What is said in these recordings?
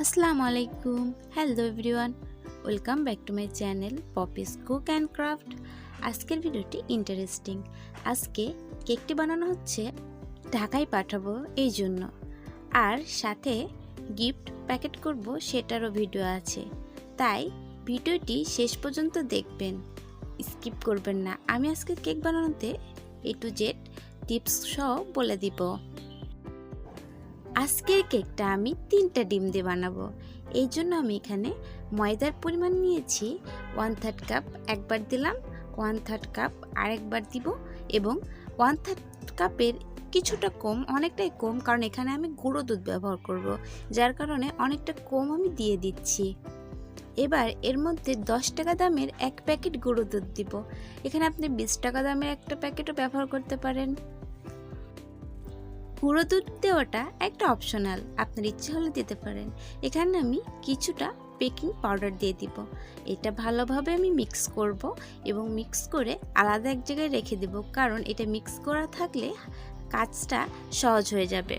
আসসালামু আলাইকুম hello everyone welcome back to my channel Poppy's cook and craft আজকের ভিডিওটি ইন্টারেস্টিং আজকে কেকটি বানানো হচ্ছে ঢাকায় পাঠাবো এই জন্য। আর সাথে গিফট প্যাকেট করব সেটারও ভিডিও আছে। তাই ভিডিওটি শেষ পর্যন্ত দেখবেন। স্কিপ করবেন না। আমি আজকে কেক বানানোতে এ টু জেড টিপস সহ বলে দিব। আজকের কেকটা আমি তিনটা ডিম দিয়ে বানাবো। এই জন্য আমি এখানে ময়দার পরিমাণ নিয়েছি ওয়ান থার্ড কাপ একবার দিলাম ওয়ান থার্ড কাপ আরেকবার দিব এবং ওয়ান থার্ড কাপের কিছুটা কম, অনেকটাই কম, কারণ এখানে আমি গুঁড়ো দুধ ব্যবহার করব, যার কারণে অনেকটা কম আমি দিয়ে দিচ্ছি। এবার এর মধ্যে দশ টাকা দামের এক প্যাকেট গুঁড়ো দুধ দিব। এখানে আপনি বিশ টাকা দামের একটা প্যাকেটও ব্যবহার করতে পারেন। গুঁড়ো দুধ দেওয়াটা একটা অপশনাল আপনার ইচ্ছে হলে দিতে পারেন। এখানে আমি কিছুটা বেকিং পাউডার দিয়ে দিব। এটা ভালোভাবে আমি মিক্স করব এবং মিক্স করে আলাদা এক জায়গায় রেখে দেব। কারণ এটা মিক্স করা থাকলে কাজটা সহজ হয়ে যাবে।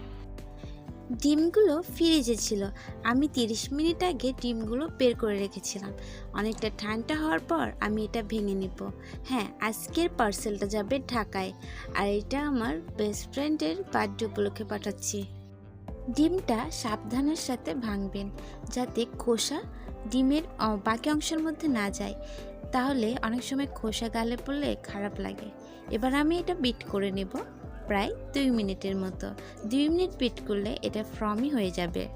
ডিমগুলো ফ্রিজে ছিল। আমি তিরিশ মিনিট আগে ডিমগুলো বের করে রেখেছিলাম। অনেকটা ঠান্ডা হওয়ার পর আমি এটা ভেঙে নিব। হ্যাঁ আজকের পার্সেলটা যাবে ঢাকায়। আর এটা আমার বেস্ট ফ্রেন্ডের বার্থডে উপলক্ষে পাঠাচ্ছি। ডিমটা সাবধানের সাথে ভাঙবেন, যাতে খোসা ডিমের বাকি অংশের মধ্যে না যায়। তাহলে অনেক সময় খোসা গালে পড়লে খারাপ লাগে। এবার আমি এটা বিট করে নেব। প্রায় দুই মিনিটের মতো। দুই মিনিট পিট করলে এটা ফ্রমই হয়ে যাবে।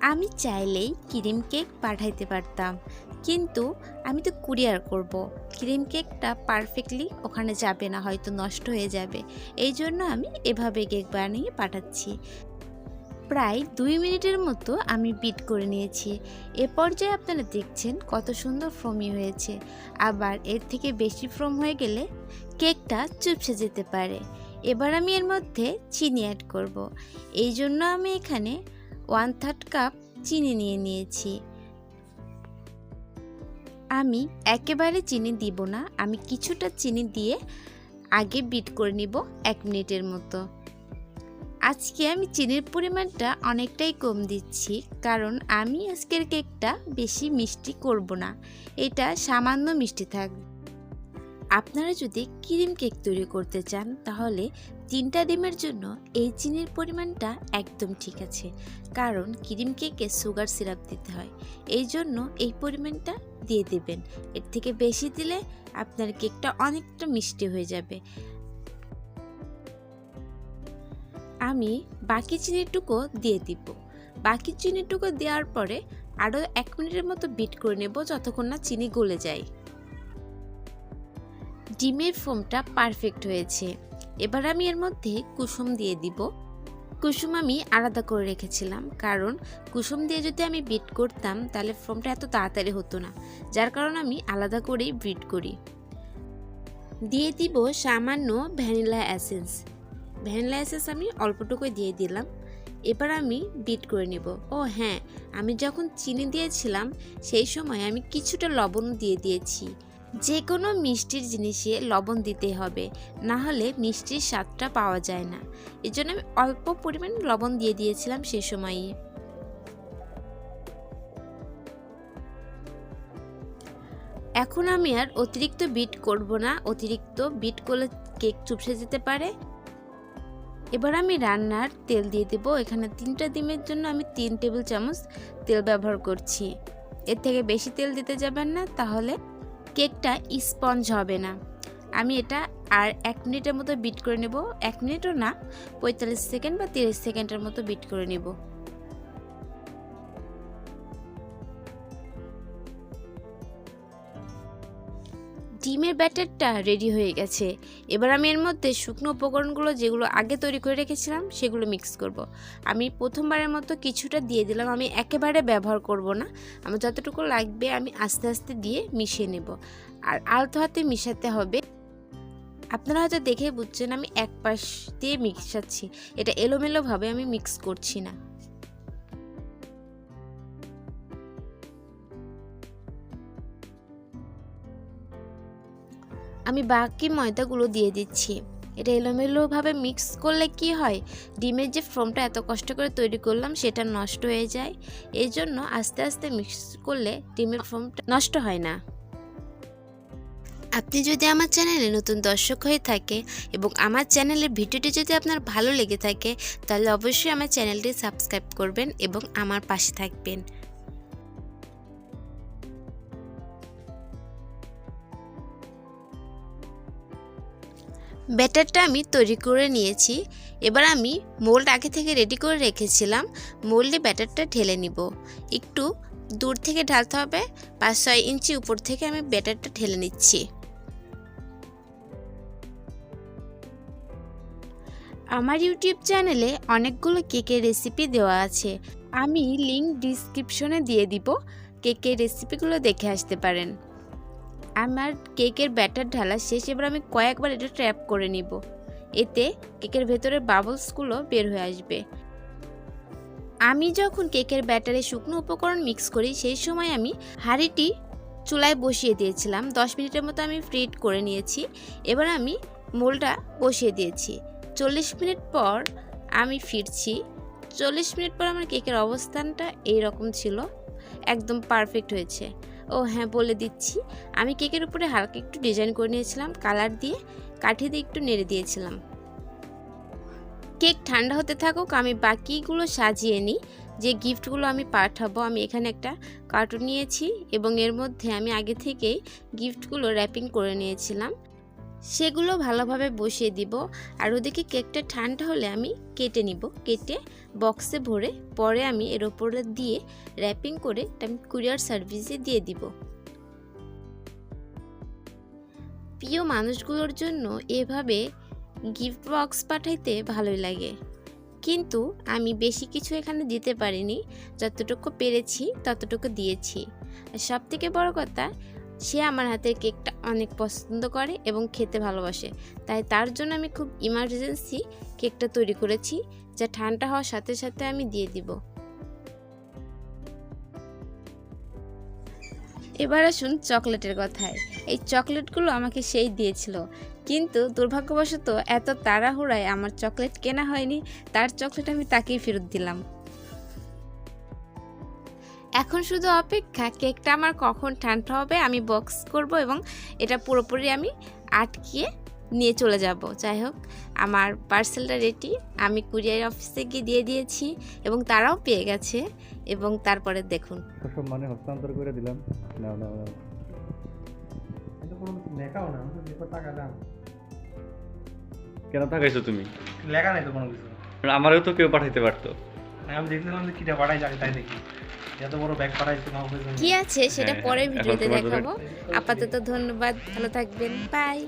আমি চাইলেই ক্রিম কেক পাঠাইতে পারতাম। কিন্তু আমি তো কুরিয়ার করব। ক্রিম কেকটা পারফেক্টলি ওখানে যাবে না, হয়তো নষ্ট হয়ে যাবে। এই জন্য আমি এভাবে কেক বানিয়ে পাঠাচ্ছি। প্রায় দুই মিনিটের মতো আমি বিট করে নিয়েছি। এ পর্যায়ে আপনারা দেখছেন কত সুন্দর ফ্রমি হয়েছে। আবার এর থেকে বেশি ফ্রম হয়ে গেলে কেকটা চুপসে যেতে পারে। এবার আমি এর মধ্যে চিনি অ্যাড করব। এই জন্য আমি এখানে ওয়ান থার্ড কাপ চিনি নিয়ে নিয়েছি। আমি একেবারে চিনি দিব না। আমি কিছুটা চিনি দিয়ে আগে বিট করে নিব এক মিনিটের মতো। আজকে আমি চিনির পরিমাণটা অনেকটাই কম দিচ্ছি, কারণ আমি আজকের কেকটা বেশি মিষ্টি করব না। এটা সামান্য মিষ্টি থাকবে আপনারা যদি ক্রিম কেক তৈরি করতে চান, তাহলে তিনটা ডিমের জন্য এই চিনির পরিমাণটা একদম ঠিক আছে, কারণ ক্রিম কেকে সুগার সিরাপ দিতে হয়। এই জন্য এই পরিমাণটা দিয়ে দেবেন। এর থেকে বেশি দিলে আপনার কেকটা অনেকটা মিষ্টি হয়ে যাবে। আমি বাকি চিনিটুকু দিয়ে দিব। বাকি চিনিটুকু দেওয়ার পরে আরও এক মিনিটের মতো বিট করে নেব যতক্ষণ না চিনি গলে যায়। ডিমের ফোমটা পারফেক্ট হয়েছে। এবার আমি এর মধ্যে কুসুম দিয়ে দিব। কুসুম আমি আলাদা করে রেখেছিলাম কারণ কুসুম দিয়ে যদি আমি বিট করতাম তাহলে ফোমটা এত তাড়াতাড়ি হতো না, যার কারণে আমি আলাদা করেই বিট করি। দিয়ে দিব সামান্য ভ্যানিলা অ্যাসেন্স ভ্যানিলা এসেন্স আমি অল্পটুকুই দিয়ে দিলাম। এবার আমি বিট করে নেব। ও হ্যাঁ আমি যখন চিনি দিয়েছিলাম, সেই সময় আমি কিছুটা লবণ দিয়ে দিয়েছি। যে কোনো মিষ্টির জিনিসে লবণ দিতে হবে, না হলে মিষ্টির স্বাদটা পাওয়া যায় না। এই জন্য আমি অল্প পরিমাণ লবণ দিয়ে দিয়েছিলাম সে সময়ই। এখন আমি আর অতিরিক্ত বিট করব না। অতিরিক্ত বিট করলে কেক চুপসে যেতে পারে। এবার আমি রান্নার তেল দিয়ে দেবো। এখানে তিনটা ডিমের জন্য আমি তিন টেবিল চামচ তেল ব্যবহার করছি। এর থেকে বেশি তেল দিতে যাবেন না, তাহলে কেকটা স্পঞ্জ হবে না। আমি এটা আর এক মিনিটের মতো বিট করে নেব। এক মিনিটও না, পঁয়তাল্লিশ সেকেন্ড বা তিরিশ সেকেন্ডের মতো বিট করে নেব। ডিমের ব্যাটারটা রেডি হয়ে গেছে। এবার আমি এর মধ্যে শুকনো উপকরণগুলো যেগুলো আগে তৈরি করে রেখেছিলাম, সেগুলো মিক্স করব। আমি প্রথমবারের মতো কিছুটা দিয়ে দিলাম, আমি একেবারে ব্যবহার করব না। আমার যতটুকু লাগবে আমি আস্তে আস্তে দিয়ে মিশিয়ে নেব। আর আলতো হাতে মিশাতে হবে। আপনারা হয়তো দেখে বুঝছেন আমি এক পাশ দিয়ে মিশাচ্ছি। এটা এলোমেলোভাবে আমি মিক্স করছি না। আমি বাকি ময়দাগুলো দিয়ে দিচ্ছি। এটা এলোমেলোভাবে মিক্স করলে কি হয়? ডিমের যে ফর্মটা এত কষ্ট করে তৈরি করলাম, সেটা নষ্ট হয়ে যায়। এই জন্য আস্তে আস্তে মিক্স করলে ডিমের ফর্মটা নষ্ট হয় না। আপনি যদি আমার চ্যানেলে নতুন দর্শক হয়ে থাকে এবং আমার চ্যানেলের ভিডিওটি যদি আপনার ভালো লেগে থাকে, তাহলে অবশ্যই আমার চ্যানেলটি সাবস্ক্রাইব করবেন এবং আমার পাশে থাকবেন। ব্যাটারটা আমি তৈরি করে নিয়েছি। এবার আমি মোল্ড আগে থেকে রেডি করে রেখেছিলাম। মোল্ডে ব্যাটারটা ঢেলে নিব। একটু দূর থেকে ঢালতে হবে। পাঁচ ছয় ইঞ্চি উপর থেকে আমি ব্যাটারটা ঢেলে নিচ্ছি। আমার ইউটিউব চ্যানেলে অনেকগুলো কেকের রেসিপি দেওয়া আছে। আমি লিঙ্ক ডিসক্রিপশনে দিয়ে দিব। কেকের রেসিপিগুলো দেখে আসতে পারেন। আমার কেকের ব্যাটার ঢালা শেষ, এবার আমি কয়েকবার এটা ট্র্যাপ করে নিব। এতে কেকের ভেতরের বাবলসগুলো বের হয়ে আসবে। আমি যখন কেকের ব্যাটারে শুকনো উপকরণ মিক্স করি, সেই সময় আমি হাঁড়িটি চুলায় বসিয়ে দিয়েছিলাম। দশ মিনিটের মতো আমি ফ্রিট করে নিয়েছি। এবার আমি মোলটা বসিয়ে দিয়েছি। চল্লিশ মিনিট পর আমি ফিরছি। চল্লিশ মিনিট পর আমার কেকের অবস্থানটা এই রকম ছিল। একদম পারফেক্ট হয়েছে। ও হ্যাঁ বলে দিচ্ছি। আমি কেকের উপরে হালকা একটু ডিজাইন করে নিয়েছিলাম কালার দিয়ে কাঠি দিয়ে একটু নেড়ে দিয়েছিলাম। কেক ঠান্ডা হতে থাকুক, আমি বাকিগুলো সাজিয়ে নিই। যে গিফটগুলো আমি পাঠাবো, আমি এখানে একটা কার্টুন নিয়েছি এবং এর মধ্যে আমি আগে থেকেই গিফটগুলো র্যাপিং করে নিয়েছিলাম। সেগুলো ভালোভাবে বসিয়ে দিব। আর ওদিকে কেকটা ঠান্ডা হলে আমি কেটে নিব। কেটে বক্সে ভরে পরে আমি এর ওপরে দিয়ে র্যাপিং করে আমি কুরিয়ার সার্ভিসে দিয়ে দিব। প্রিয় মানুষগুলোর জন্য এভাবে গিফট বক্স পাঠাইতে ভালোই লাগে। কিন্তু আমি বেশি কিছু এখানে দিতে পারিনি। যতটুকু পেরেছি ততটুকু দিয়েছি। আর সব থেকে বড় কথা সে আমার হাতের কেকটা অনেক পছন্দ করে এবং খেতে ভালোবাসে। তাই তার জন্য আমি খুব ইমার্জেন্সি কেকটা তৈরি করেছি, যা ঠান্ডা হওয়ার সাথে সাথে আমি দিয়ে দিব। এবার আসুন চকলেটের কথায়। এই চকলেটগুলো আমাকে সেই দিয়েছিল। কিন্তু দুর্ভাগ্যবশত এত তাড়াহুড়ায় আমার চকলেট কেনা হয়নি, তার চকলেট আমি তাকেই ফেরত দিলাম। এখন শুধু অপেক্ষা কেকটা আমার কখন ঠান্ডা হবে আমি বক্স করব এবং এটা পুরোপুরি আমি আটকিয়ে নিয়ে চলে যাব। যাই হোক আমার পার্সেলটা রেডি আমি কুরিয়ার অফিসে গিয়ে দিয়ে দিয়েছি এবং তারাও পেয়ে গেছে এবং তারপরে দেখুন। সম্মানে হস্তান্তর করে দিলাম। নাও নাও নাও। কিন্তু কোনো কিছু লেখাও না আমি তো লিখে টাকা দাম। কেন থাকাইছো তুমি? লেখা নাই তো কোনো কিছু। আমারও তো কেউ পাঠাইতে পারতো। আমি দেখছিলাম যে কিটা পাঠাই যাবে তাই দেখি। এত বড় ব্যাগ পাঠাইছে কি আছে? সেটা হ্যাঁ, পরের ভিডিওতে দেখাবো। আপাতত ধন্যবাদ ভালো থাকবেন বাই